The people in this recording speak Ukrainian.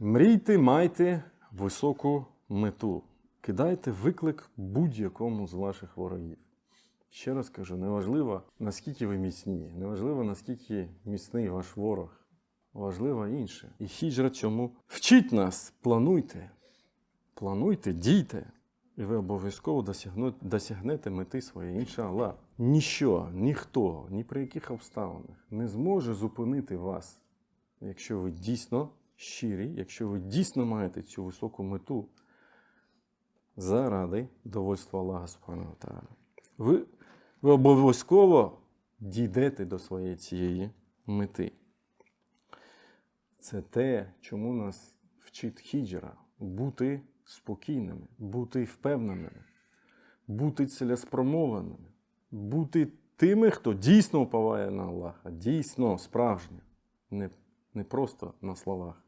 Мрійте, майте високу мету. Кидайте виклик будь-якому з ваших ворогів. Ще раз кажу, неважливо, наскільки ви міцні, неважливо, наскільки міцний ваш ворог. Важливо інше. І хіджра цьому вчить нас, плануйте. Плануйте, дійте. І ви обов'язково досягнете мети своєї, іншаллах. Ніщо, ніхто, ні при яких обставинах не зможе зупинити вас, якщо ви дійсно щирі, якщо ви дійсно маєте цю високу мету заради довольства Аллаха Субхану Таala. Ви, ви обов'язково дійдете до своєї цієї мети. Це те, чому нас вчить хіджра бути спокійними, бути впевненими, бути цілеспромованими, бути тими, хто дійсно уповає на Аллаха, дійсно справжнє, не, не просто на словах.